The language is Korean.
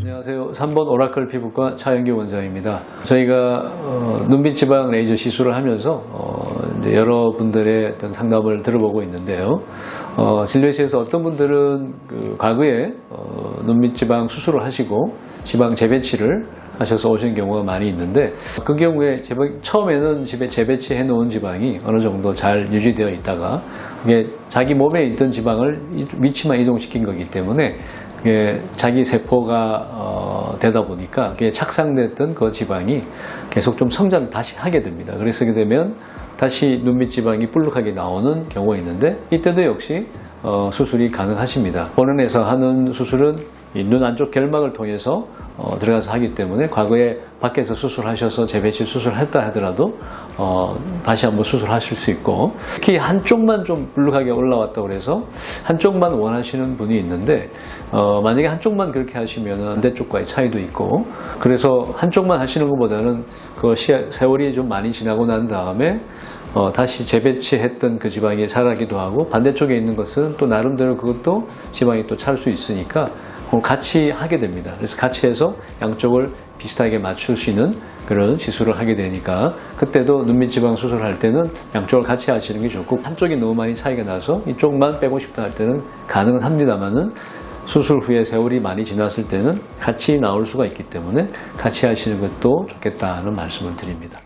안녕하세요. 3번 오라클 피부과 차영규 원장입니다. 저희가 어, 눈빛 지방 레이저 시술을 하면서 어, 이제 여러분들의 어떤 상담을 들어보고 있는데요. 어, 진료실에서 어떤 분들은 그 과거에 어, 눈빛 지방 수술을 하시고 지방 재배치를 하셔서 오신 경우가 많이 있는데 그 경우에 재배- 처음에는 집에 재배치해 놓은 지방이 어느 정도 잘 유지되어 있다가 그게 자기 몸에 있던 지방을 이- 위치만 이동시킨 거기 때문에 자기 세포가 어, 되다 보니까 그게 착상됐던 그 지방이 계속 좀 성장 다시 하게 됩니다. 그래서 그게 되면 다시 눈밑 지방이 불룩하게 나오는 경우가 있는데 이때도 역시 어, 수술이 가능하십니다. 본원에서 하는 수술은 이 눈 안쪽 결막을 통해서 어, 들어가서 하기 때문에 과거에 밖에서 수술하셔서 재배치 수술했다 하더라도 어, 다시 한번 수술하실 수 있고 특히 한쪽만 좀 불룩하게 올라왔다 그래서 한쪽만 원하시는 분이 있는데 어, 만약에 한쪽만 그렇게 하시면 반대쪽과의 차이도 있고 그래서 한쪽만 하시는 것보다는 그 시- 세월이 좀 많이 지나고 난 다음에 어, 다시 재배치했던 그 지방이 자라기도 하고 반대쪽에 있는 것은 또 나름대로 그것도 지방이 또 찰 수 있으니까 같이 하게 됩니다. 그래서 같이 해서 양쪽을 비슷하게 맞출 수 있는 그런 시술을 하게 되니까 그때도 눈밑 지방 수술할 때는 양쪽을 같이 하시는 게 좋고 한쪽이 너무 많이 차이가 나서 이쪽만 빼고 싶다 할 때는 가능은 합니다만은 수술 후에 세월이 많이 지났을 때는 같이 나올 수가 있기 때문에 같이 하시는 것도 좋겠다는 말씀을 드립니다.